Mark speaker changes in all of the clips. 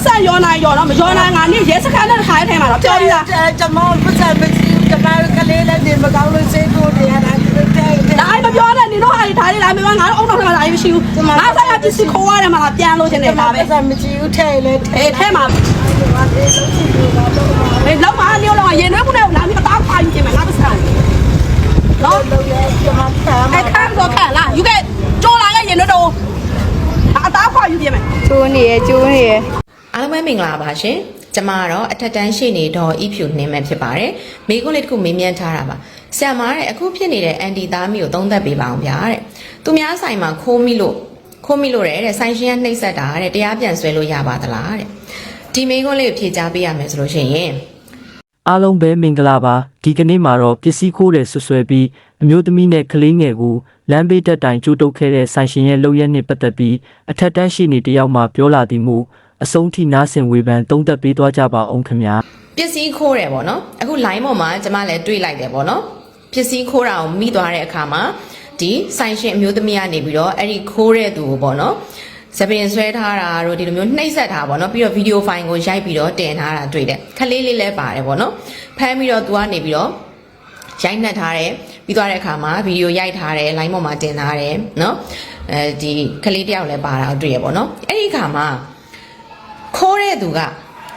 Speaker 1: ပတ်ဆက်ရောနိုင်ရောတော့မရောနိုင်ငါနေရဲစခန်းနဲ့ထိုင်ထဲမှာတော့ပြောပြီးသား
Speaker 2: ကျမပတ်စံပစီကျမကလေးလည်းဒီမကောင်းလို့စေးဖို့တရားတာတဲ့တဲ့
Speaker 1: ဒါအိမ်မပြောနဲ့နင်တို့ဟာဒီထားလေးလားမပြောငါတို့အုံနောက်ထဲမှာဒါကြီးမရှိဘူးငါဆိုင်ရပစ္စည်းခိုးရတယ်မှာပြန်လို့ရှင်နေ
Speaker 2: ကျမ
Speaker 1: ဒါပဲ
Speaker 2: ပတ်စံမကြည့်ဘူးထဲလေထဲ
Speaker 1: အေးထဲမှာအေးလောက်မနေတော့ရင်ထဲခုနဲ့လာပြီးတော့ပါယူပြင်မယ်ငါပတ်ဆက်နော်
Speaker 2: လို့ရကျမသာ
Speaker 1: အဲ့ခန်းတော့ခန့်လားယူခဲ့ကြောလာရဲ့ရင်တော့အသားခွာယူပြင်မယ်
Speaker 3: ကျိုးနေရကျိုးနေရ
Speaker 4: အား လုံးပဲမင်္ဂလာပါရှင်ကျမကတော့အထက်တန်းရှိနေတော့ဤဖြူနှင်းမဲ့ဖြစ်ပါတယ်မိကုန်းလေးတစ်ခုမေးမြန်းထားတာပါဆရာမတဲ့အခုဖြစ်နေတဲ့အန်တီသားမီကိုသုံးသပ်ပေးပါအောင်ဗျာတဲ့သူများဆိုင်မှာခိုးမိလို့ခိုးမိလို့တဲ့ဆိုင်ရှင်ကနှိပ်စက်တာတဲ့တရားပြန်ဆွဲလို့ရပါသလားတဲ့ဒီမိကုန်းလေးကိုဖြေကြားပေးရမယ်ဆိုလို့ရှိရင်
Speaker 5: အားလုံးပဲမင်္ဂလာပါဒီကနေ့မှာတော့ပစ္စည်းခိုးတယ်ဆွဆွဲပြီးအမျိုးသမီးနဲ့ကလေးငယ်ကိုလမ်းဘေးတက်တိုင်ကျိုးတုပ်ခဲ့တဲ့ဆိုင်ရှင်ရဲ့လုပ်ရက်နဲ့ပတ်သက်ပြီးအထက်တန်းရှိနေတယောက်မှပြောလာသည်မူ အဆုံးထိနားဆင်ဝေဖန်သုံးသပ်ပေးသွားကြပါအောင်ခင်ဗျာ
Speaker 4: ပစ္စည်းခိုးတယ်ပေါ့နော်အခု line ပေါ်မှာကျမလည်းတွေးလိုက်တယ်ပေါ့နော်ပစ္စည်းခိုးတာကိုမိသွားတဲ့အခါမှာဒီဆိုင်ရှင်အမျိုးသမီးကနေပြီးတော့အဲ့ဒီခိုးတဲ့သူကိုပေါ့နော်စပင်ဆွဲထားတာတို့ဒီလိုမျိုးနှိပ်စက်တာပေါ့နော်ပြီးတော့ဗီဒီယိုဖိုင်ကိုရိုက်ပြီးတော့တင်ထားတာတွေ့တယ်ခလေးလေးလည်းပါတယ်ပေါ့နော်ဖမ်းပြီးတော့သူကနေပြီးတော့ရိုက်နှက်ထားတယ်ပြီးသွားတဲ့အခါမှာဗီဒီယိုရိုက်ထားတယ် line ပေါ်မှာတင်ထားတယ်နော်အဲဒီခလေးတယောက်လည်းပါတာကိုတွေ့ရပေါ့နော်အဲ့ဒီအခါမှာခိုး တဲ့သူက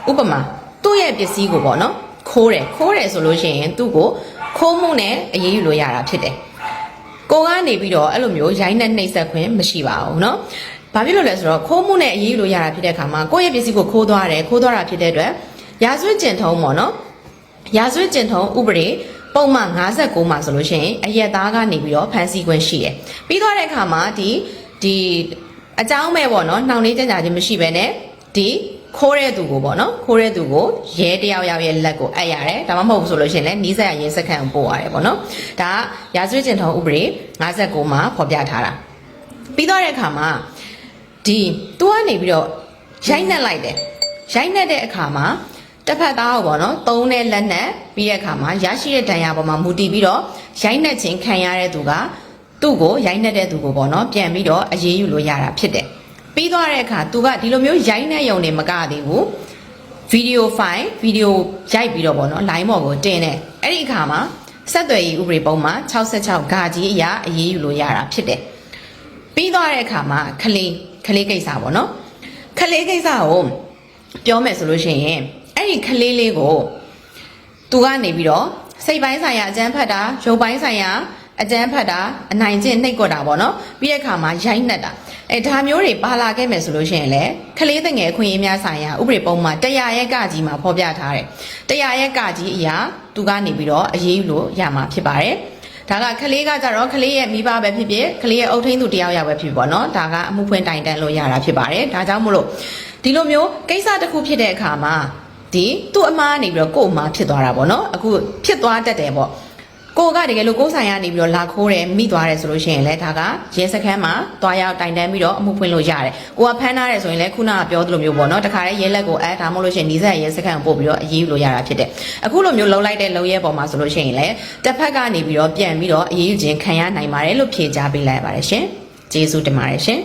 Speaker 4: ဥပမာသူ့ရဲ့ပစ္စည်းကိုပေါ့နော်ခိုးတယ်ခိုးတယ်ဆိုလို့ရှိရင်သူ့ကိုခိုးမှုနဲ့အရေးယူလို့ရတာဖြစ်တယ်ကိုကနေပြီးတော့အဲ့လိုမျိုးရိုင်းနဲ့နှိပ်စက်ခွင့်မရှိပါဘူးเนาะဘာဖြစ်လို့လဲဆိုတော့ခိုးမှုနဲ့အရေးယူလို့ရတာဖြစ်တဲ့အခါမှာကိုယ့်ရဲ့ပစ္စည်းကိုခိုးသွားတယ်ခိုးသွားတာဖြစ်တဲ့အတွက်ရာဇဝတ်ကျင့်ထုံးပေါ့နော်ရာဇဝတ်ကျင့်ထုံးဥပဒေပုံမှန်59မှာဆိုလို့ရှိရင်အရက်သားကနေပြီးတော့ဖမ်းဆီးခွင့်ရှိတယ်ပြီးသွားတဲ့အခါမှာဒီဒီအကြောင်းမဲ့ပေါ့နော်နှောင်လေးကြကြခြင်းမရှိဘဲနဲ့ဒီ ခိုးတဲ့သူကိုပေါ့နော်ခိုးတဲ့သူကိုရဲတယောက်ယောက်ရဲ့လက်ကိုအပ်ရတယ်ဒါမှမဟုတ်ဘူးဆိုလို့ရှိရင်လည်းနီးစပ်ရရဲစခန်းကိုပို့ရတယ်ပေါ့နော်ဒါကရာဇဝတ်ကျင့်ထုံးဥပဒေ59မှာဖော်ပြထားတာပြီးတော့တဲ့အခါမှာဒီသူကနေပြီးတော့ရိုက်နှက်လိုက်တယ်ရိုက်နှက်တဲ့အခါမှာတစ်ဖက်သားကိုပေါ့နော်သုံးတဲ့လက်နဲ့ပြီးတဲ့အခါမှာရရှိတဲ့ဒဏ်ရာပေါ်မှာမူတည်ပြီးတော့ရိုက်နှက်ခြင်းခံရတဲ့သူကသူ့ကိုရိုက်နှက်တဲ့သူကိုပေါ့နော်ပြန်ပြီးတော့အရေးယူလို့ရတာဖြစ်တယ် ပြီးသွားတဲ့အခါသူကဒီလိုမျိုးရိုက်နှက်ရုံနဲ့မကသေးဘူးဗီဒီယိုဖိုင်ဗီဒီယိုရိုက်ပြီးတော့ပေါ့နော် line ပေါ်ကိုတင်တယ်အဲ့ဒီအခါမှာဆက်သွယ်ရေးဥပဒေပုံမှာ66ဂါကြီးအရာအရေးယူလို့ရတာဖြစ်တယ်ပြီးသွားတဲ့အခါမှာခလေးခလေးကိစ္စပေါ့နော်ခလေးကိစ္စကိုပြောမယ်ဆိုလို့ရှိရင်အဲ့ဒီခလေးလေးကိုသူကနေပြီးတော့စိတ်ပိုင်းဆိုင်ရာအကျန်းဖတ်တာရုပ်ပိုင်းဆိုင်ရာ အကျန်းဖတ်တာအနိုင်ကျင့်နှိပ်ကွက်တာပေါ့နော်ပြီးတဲ့အခါမှာရိုက်နှက်တာအဲဒါမျိုးတွေပါလာခဲ့မယ်ဆိုလို့ရှိရင်လည်းခလေးတငယ်အခွင့်အရေးများဆိုင်ရာဥပဒေပုံမှာတရားရဲ့ကကြီးမှာဖော်ပြထားတယ်တရားရဲ့ကကြီးအရာသူကနေပြီးတော့အရေးယူလို့ရမှာဖြစ်ပါတယ်ဒါကခလေးကကြတော့ခလေးရဲ့မိဘပဲဖြစ်ဖြစ်ခလေးရဲ့အုပ်ထိန်းသူတယောက်ယောက်ပဲဖြစ်ဖြစ်ပေါ့နော်ဒါကအမှုဖွင့်တိုင်တန်းလို့ရတာဖြစ်ပါတယ်ဒါကြောင့်မို့လို့ဒီလိုမျိုးကိစ္စတစ်ခုဖြစ်တဲ့အခါမှာဒီသူ့အမားနေပြီးတော့ကို့အမားဖြစ်သွားတာပေါ့နော်အခုဖြစ်သွားတတ်တယ်ပေါ့ ကိုကတကယ်လို့ကိုယ်ဆိုင်ကနေပြီးတော့လာခိုးတယ်မိသွားတယ်ဆိုလို့ရှိရင်လည်းဒါကရဲစခန်းမှာတွားရောက်တိုင်တန်းပြီးတော့အမှုဖွင့်လို့ရတယ်ကိုကဖမ်းထားတယ်ဆိုရင်လည်းခုနကပြောသလိုမျိုးပေါ့နော်တခါတည်းရဲလက်ကိုအဲဒါမှမဟုတ်လို့ရှိရင်နီးစပ်ရဲစခန်းကိုပို့ပြီးတော့အရေးယူလို့ရတာဖြစ်တယ်အခုလိုမျိုးလုံလိုက်တဲ့လုံရဲပေါ်မှာဆိုလို့ရှိရင်လည်းတစ်ဖက်ကနေပြီးတော့ပြန်ပြီးတော့အရေးယူခြင်းခံရနိုင်ပါတယ်လို့ဖြေကြားပေးလိုက်ပါတယ်ရှင်ကျေးဇူးတင်ပါတယ်ရှင်